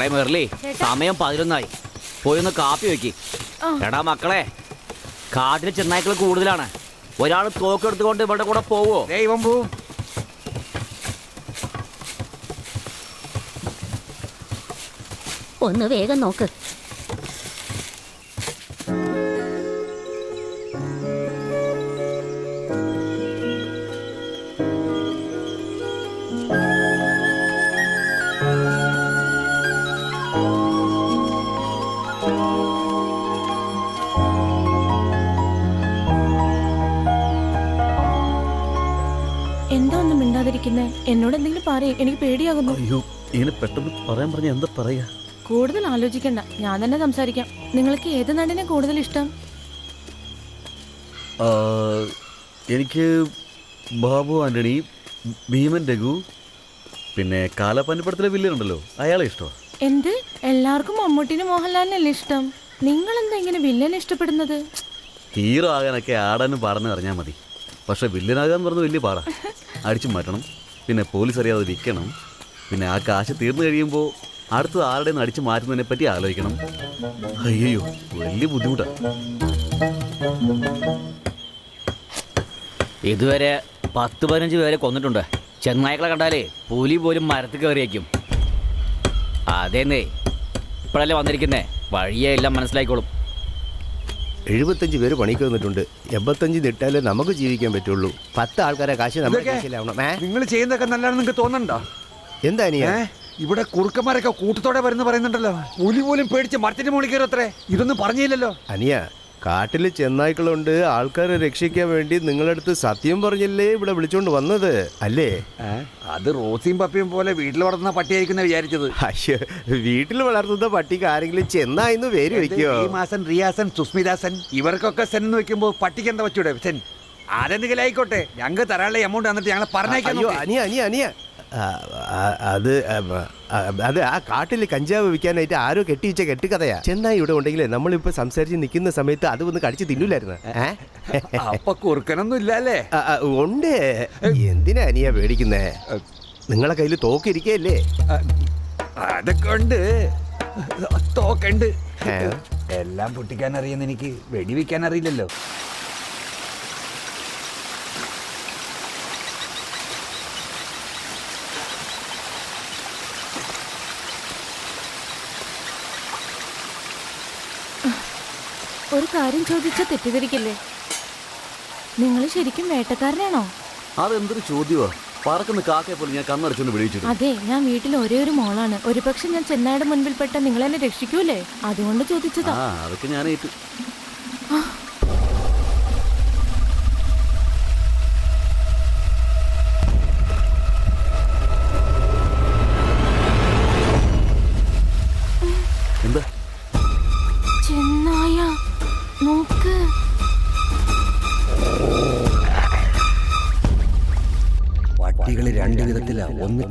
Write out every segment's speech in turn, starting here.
മോളെ മെർലി. സമയം പതിനൊന്നായി. പോയി ഒന്ന് കാപ്പി വെക്ക്. എടാ മക്കളെ കാട്ടിൽ ചെന്നായ്ക്കൾ കൂടുതലാണ്. ഒരാൾ തോക്കെടുത്തുകൊണ്ട് ഇവരുടെ കൂടെ പോവോ? ദൈവം പോവും ഒന്ന് വേഗം നോക്ക്. എന്താ ഒന്നും മിണ്ടാതിരിക്കുന്നേ? എന്നോട് എന്തെങ്കിലും പറയും എനിക്ക് പേടിയാകുന്നു. അയ്യോ ഇങ്ങനെ പെട്ടെന്ന് പറയാൻ പറഞ്ഞ എന്താ പറയാ? കൂടുതൽ ആലോചിക്കണ്ട ഞാൻ തന്നെ സംസാരിക്കാം. നിങ്ങൾക്ക് ഏത് നടനെ കൂടുതൽ ഇഷ്ടം? ആ, എനിക്ക് ബാബു ആന്റണി ഭീമൻ രഘു പിന്നെ കാലപ്പനിപ്പടത്തിലെ വില്ലനുണ്ടല്ലോ അയാളെ ഇഷ്ടമാണ് എന്ത്? എല്ലാവർക്കും മമ്മൂട്ടിനും മോഹൻലാലിനല്ലേ ഇഷ്ടം? നിങ്ങൾ എന്താ ഇങ്ങനെ വില്ലനെ ഇഷ്ടപ്പെടുന്നത്? ഹീറോ ആകാനൊക്കെ ആടാനും പാടാനും അറിഞ്ഞാൽ മതി. പക്ഷെ വില്ലനാകാന്ന് പറഞ്ഞ വലിയ പാടാ. അടിച്ചു മാറ്റണം. പിന്നെ പോലീസ് അറിയാതെ വിൽക്കണം. പിന്നെ ആ കാശ് തീർന്നു കഴിയുമ്പോൾ അടുത്തത് ആരുടെ അടിച്ചു മാറ്റുന്നതിനെ പറ്റി ആലോചിക്കണം. അയ്യോ വലിയ ബുദ്ധിമുട്ടാണ് ഇതുവരെ പത്ത് പതിനഞ്ച് പേരെ കൊന്നിട്ടുണ്ട്. ചെന്നായ്ക്കളെ കണ്ടാലേ പുലി പോലും മരത്തിൽ കയറിയേക്കും. അതേന്നേ ഇപ്പോഴല്ലേ വന്നിരിക്കുന്നേ? വഴിയെ എല്ലാം മനസ്സിലായിക്കോളും. എഴുപത്തഞ്ച് പേര് പണിക്ക് വന്നിട്ടുണ്ട്. എൺപത്തഞ്ച് നിട്ടാലേ നമുക്ക് ജീവിക്കാൻ പറ്റുള്ളൂ. പത്ത് ആൾക്കാരെ കാശ് നമ്മുടെ നിങ്ങൾ ചെയ്യുന്നതൊക്കെ നല്ലതാണെന്ന് നിങ്ങൾക്ക് തോന്നണ്ടോ? എന്താ നീ ഇവിടെ കുറുക്കന്മാരൊക്കെ കൂട്ടത്തോടെ വരുന്ന പറയുന്നുണ്ടല്ലോ. പുലി പോലും പേടിച്ച് മരത്തിന്റെ മുകളിൽ കയറത്രേ ഇതൊന്നും പറഞ്ഞില്ലല്ലോ. അനിയ കാട്ടിൽ ചെന്നായ്ക്കളുണ്ട്. ആൾക്കാരെ രക്ഷിക്കാൻ വേണ്ടി നിങ്ങളടുത്ത് സത്യം പറഞ്ഞില്ലേ ഇവിടെ വിളിച്ചോണ്ട് വന്നത്? അല്ലേ? അത് റോസിയും പപ്പിയും പോലെ വീട്ടിൽ വളർത്തുന്ന പട്ടിയായിരിക്കുന്ന വിചാരിച്ചത്. അയ്യോ വീട്ടിൽ വളർത്തുന്ന പട്ടിക്ക് ആരെങ്കിലും ചെന്നായിന്ന് പേര് വെക്കോ ഈ മാസം റിയാസൻ സുസ്മിതാസൻ ഇവർക്കൊക്കെ സെൻ എന്ന് വെക്കുമ്പോ പട്ടിക്ക് എന്താ വെച്ചൂടെ സെൻ ആരെന്തെങ്കിലും ആയിക്കോട്ടെ. ഞങ്ങൾക്ക് തരാനുള്ള എമൗണ്ട് തന്നിട്ട് ഞങ്ങളെ പറഞ്ഞേക്കാൻ അയ്യോ അനിയ അനിയ അനിയ. അത് അത് ആ കാട്ടിൽ കഞ്ചാവ് വിൽക്കാനായിട്ട് ആരോ കെട്ടിവെച്ച കെട്ടുകഥയാ. ചെന്നായി ഇവിടെ ഉണ്ടെങ്കിലേ നമ്മളിപ്പോ സംസാരിച്ച് നിൽക്കുന്ന സമയത്ത് അത് ഒന്ന് കടിച്ച് തിന്നില്ലായിരുന്നു അപ്പൊ കുറുക്കനൊന്നും ഇല്ല അല്ലേ ആ, ആ, ഉണ്ട്. എന്തിനാ അനിയാ പേടിക്കുന്നേ? നിങ്ങളെ കയ്യിൽ തോക്കിരിക്കല്ലേ അതൊക്കെ ഉണ്ട്. തോക്കുണ്ട്. എല്ലാം പൊട്ടിക്കാൻ അറിയുന്ന എനിക്ക് വെടിവെക്കാൻ അറിയില്ലല്ലോ കാര്യം ചോദിച്ചാൽ തെറ്റിദ്ധരിക്കില്ലേ? നിങ്ങൾ ശരിക്കും വേട്ടക്കാരനാണോ? അതെന്തൊരു ചോദ്യമാ പറക്കുന്ന കാക്കയെ പോലെ ഞാൻ കണ്ണടച്ചൊന്ന് വിളിച്ചു അതെ ഞാൻ വീട്ടിൽ ഒരേ ഒരു മോളാണ്. ഒരുപക്ഷെ ഞാൻ ചെന്നായുടെ മുൻപിൽപ്പെട്ട നിങ്ങളെന്നെ രക്ഷിക്കൂലേ? അതുകൊണ്ട് ചോദിച്ചതാ. അതൊക്കെ ഞാൻ ഏറ്റു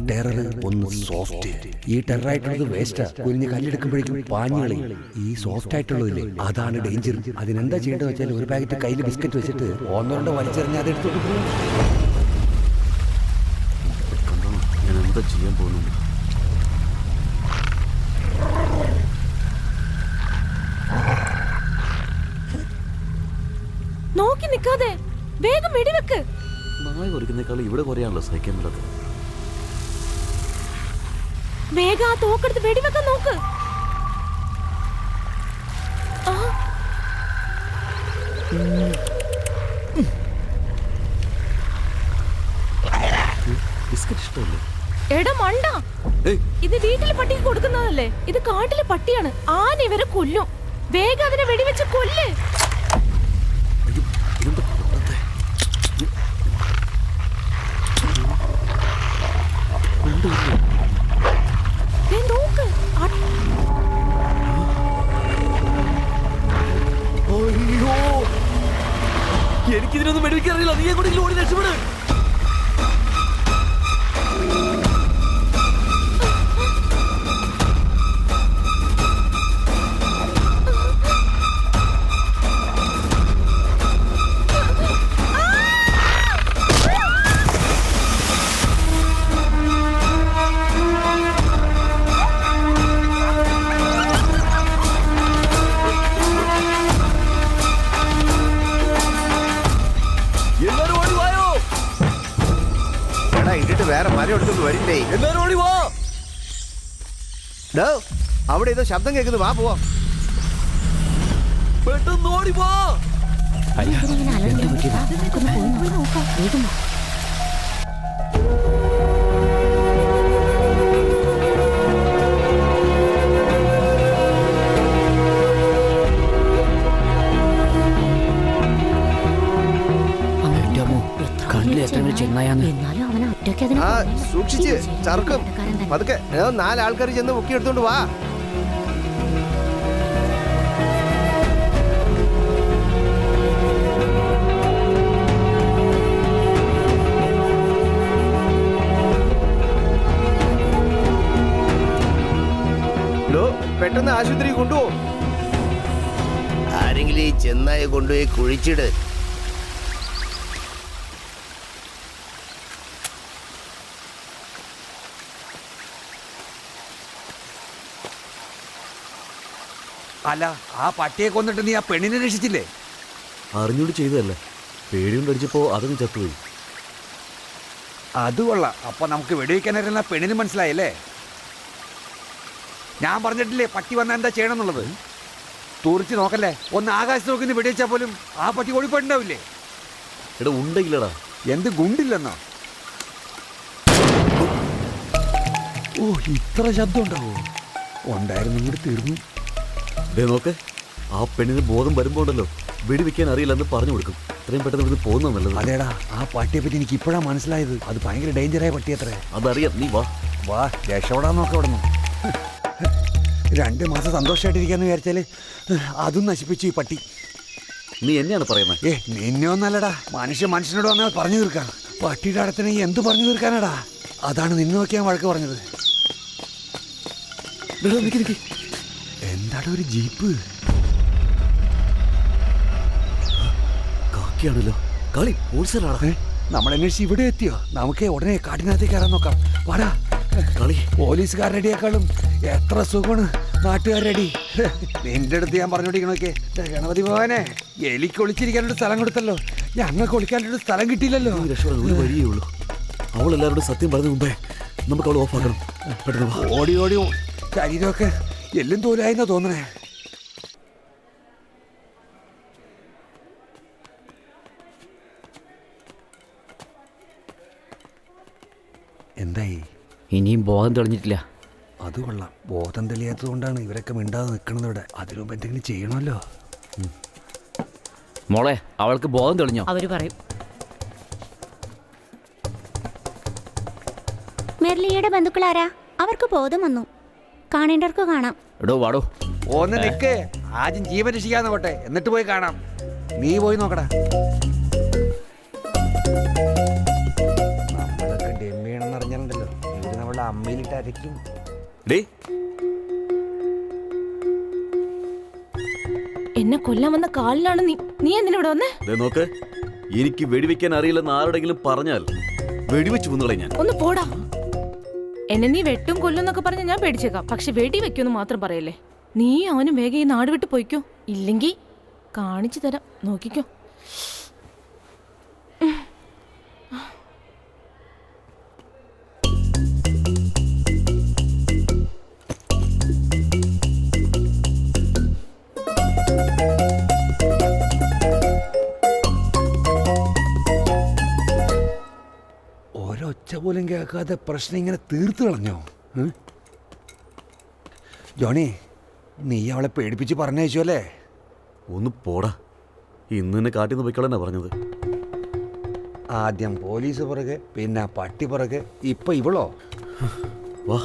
ടെറർ ഒന്ന് സോഫ്റ്റ് ഈ ടെറർ ആയിട്ടുള്ളത് വേസ്റ്റാ കുഞ്ഞ് കല്ലെടുക്കുമ്പോഴേക്കും പാഞ്ഞുകളി. ഈ സോഫ്റ്റ് ആയിട്ടുള്ളതില്ലേ? അതാണ് ഡേഞ്ചർ അതിനെന്താ ചെയ്യേണ്ടത് വെച്ചാൽ ഒരു പാക്കറ്റ് കയ്യിൽ ബിസ്ക്കറ്റ് വെച്ചിട്ട് ഒന്നോ രണ്ടോ വലിച്ചെറിഞ്ഞ് അത് എടുത്തോട്ട് പോകും. ഞാൻ എന്താ ചെയ്യാൻ പോകുന്നു നോക്കി നിക്കാതെ വേഗം വെടിവെക്ക്. നായ കുറയ്ക്കുന്നേക്കാൾ ഇവിടെ കുറയാണല്ലോ സഹിക്കാൻ പറ്റാത്തത് വേഗം ആ തോക്കെടുത്ത് വെടിവെക്കാൻ നോക്ക്. ആ, ബിസ്ക്കറ്റ് ഇഷ്ടമല്ലേ? എടാ മണ്ട. ഇത് വീട്ടിലെ പട്ടിക്ക് കൊടുക്കുന്നതല്ലേ? ഇത് കാട്ടിലെ പട്ടിയാണ്. ആന ഇവരെ കൊല്ലും. വേഗം അതിനെ വെടിവെച്ച് കൊല്ല്. അയ്യോ എനിക്കിതിനൊന്നും മെഡിക്കറിയില്ല നീ കൂടി ഓടി രക്ഷപ്പെട്? ഇട്ടിട്ട് വേറെ മരം എടുത്തൊന്നും വരില്ലേ? എല്ലാരും ഓടി വാ ഡോ അവിടെ ഏതോ ശബ്ദം കേൾക്കുന്നു. വാ പോവാ. പെട്ടെന്ന് ഓടി വാ കണ്ണിൽ സൂക്ഷിച്ച് ചർക്കും. പതുക്കെ. നാലാൾക്കാർ ചെന്ന് മുക്കി എടുത്തോണ്ട് വാ പെട്ടെന്ന് ആശുപത്രി കൊണ്ടുപോകും ആരെങ്കിലും ഈ ചെന്നായി കൊണ്ടുപോയി കുഴിച്ചിട്. അല്ല ആ പട്ടിയെ കൊന്നിട്ട് നീ ആ പെണ്ണിനെ രക്ഷിച്ചില്ലേ? അറിഞ്ഞൂടി ചെയ്തതല്ലേ. പേടികൊണ്ട് അടിച്ചപ്പോ അതങ്ങ് ചത്തുപോയി. അത് കൊള്ളാം. അപ്പൊ നമുക്ക് വെടിവെക്കാനായിരുന്ന പെണ്ണിന് മനസ്സിലായല്ലേ? ഞാൻ പറഞ്ഞിട്ടില്ലേ പട്ടി വന്നാൽ എന്താ ചെയ്യണം എന്നുള്ളത് തുറിച്ച് നോക്കല്ലേ ഒന്ന് ആകാശത്ത് നോക്കി വെടിവെച്ചാൽ പോലും ആ പട്ടി ഓടിപ്പോയിട്ടുണ്ടാവില്ലേ? എടാ ഉണ്ടെങ്കിലടാ. എന്ത് ഗുണ്ടില്ലെന്നോ? ഓ ഇത്ര ശബ്ദം ഉണ്ടാവോ? ഉണ്ടായിരുന്നു ഇവിടെ തീർന്നു. ദേ നോക്ക് ആ പെണ്ണിന് ബോധം വരുമ്പോ ഉണ്ടല്ലോ വെടി വെക്കാൻ അറിയില്ലെന്ന് പറഞ്ഞു കൊടുക്കും. ഇത്രയും പെട്ടെന്ന് ഇവിടുന്ന് പോകുന്ന നല്ലത്. അതേടാ ആ പട്ടിയെ പറ്റി എനിക്ക് ഇപ്പോഴാണ് മനസ്സിലായത്. അത് ഭയങ്കര ഡേഞ്ചറായ പട്ടി അത്ര. അതറിയാം നീ വാ. വാ രക്ഷപ്പെടാൻ നോക്ക അവിടെ രണ്ട് മാസം സന്തോഷമായിട്ടിരിക്കാന്ന് വിചാരിച്ചാൽ അതും നശിപ്പിച്ചു ഈ പട്ടി. നീ എന്നെയാണ് പറയുന്നത് ഏ നിന്നെ ഒന്നല്ലടാ. മനുഷ്യ മനുഷ്യനോട് വന്നാൽ പറഞ്ഞു തീർക്കാം. പട്ടിയുടെ അടുത്തിന് എന്ത് പറഞ്ഞു തീർക്കാനടാ? അതാണ് നിന്നെ നോക്കിയാൻ വഴക്ക് പറഞ്ഞത്. എന്താടാ ഒരു ജീപ്പ്. കാക്കിയാണല്ലോ. കളി ഏ, നമ്മൾ അന്വേഷിച്ച് ഇവിടെ എത്തിയോ? നമുക്ക് ഉടനെ കാട്ടിനകത്തേക്ക് കയറാൻ നോക്കാം. വാടാ. കളി. പോലീസുകാരടിയേക്കാളും എത്ര സുഖമാണ് നാട്ടുകാരടി നിന്റെ അടുത്ത് ഞാൻ പറഞ്ഞോണ്ടിരിക്കണൊക്കെ ഗണപതി ഭവനെ എലിക്ക് ഒളിച്ചിരിക്കാനൊരു സ്ഥലം കൊടുത്തല്ലോ. ഞങ്ങൾക്ക് ഒളിക്കാനൊരു സ്ഥലം കിട്ടിയില്ലല്ലോ. രക്ഷപ്പെടുന്നു ഒരു വഴിയേ ഉള്ളൂ. അവൾ എല്ലാവരോടും സത്യം പറഞ്ഞ മുമ്പേ നമുക്ക് അവൾ ഓഫാക്കണം പെട്ടെന്ന് ഓടി ഓടി ശരീരമൊക്കെ എല്ലും തോലായെന്നാ തോന്നണേ? എന്തായി? ഇനിയും ബോധം തെളിഞ്ഞിട്ടില്ല. അത് കൊള്ളാം. ബോധം തെളിയാത്തത് കൊണ്ടാണ് ഇവരൊക്കെ മിണ്ടാതെ നിൽക്കുന്നത് ഇവിടെ. അതിനുമ്പ് എന്തെങ്കിലും ചെയ്യണമല്ലോ. മോളെ അവൾക്ക് ബോധം തെളിഞ്ഞോ? അവർ പറയും. മെർലിയുടെ ബന്ധുക്കളാരാ? അവർക്ക് ബോധം വന്നു. കാണേണ്ടവർക്ക് കാണാം. എടോ വാടോ. ഒന്ന് നിക്ക്. ആദ്യം ജീവൻ രക്ഷിക്കാന്ന് പോട്ടെ. എന്നിട്ട് പോയി കാണാം. നീ പോയി നോക്കടാ. നമ്മളൊക്കെ ഡെമ്മിയാണെന്ന് അറിഞ്ഞാലുണ്ടല്ലോ. ഇവർ നമ്മളെ അമ്മയിലിട്ട് അരയ്ക്കും ഡേ. എന്നെ കൊല്ലാൻ വന്ന കാലിലാണ് നീ. നീ എന്തിനാ ഇവിടെ വന്നേ? ദേ നോക്ക്. എനിക്ക് വെടിവെക്കാൻ അറിയില്ലെന്ന് ആരോടെങ്കിലും പറഞ്ഞാൽ വെടിവെച്ച് കുന്നുകളെ ഞാൻ. ഒന്ന് പോടാ. എന്നെ നീ വെട്ടും കൊല്ലും എന്നൊക്കെ പറഞ്ഞ് ഞാൻ പേടിച്ചേക്കാം. പക്ഷെ വെടി വെക്കുമെന്ന് മാത്രം പറയല്ലേ. നീ അവനും വേഗം ഈ നാട് വിട്ട് പോയിക്കോ. ഇല്ലെങ്കിൽ കാണിച്ചു തരാം. നോക്കിക്കോ. പോലും കേൾക്കാതെ പ്രശ്നം ഇങ്ങനെ തീർത്തു കളഞ്ഞോ? ജോണി നീ അവളെ പേടിപ്പിച്ച് പറഞ്ഞയച്ചു അല്ലേ? ഒന്ന് പോടാ. ഇന്ന് തന്നെ കാട്ടിൽ നിന്ന് പൊയ്ക്കോളെന്നാ പറഞ്ഞത്. ആദ്യം പോലീസ് പുറകെ പിന്നെ പട്ടി പുറകെ. ഇപ്പൊ ഇവളോ? വാ.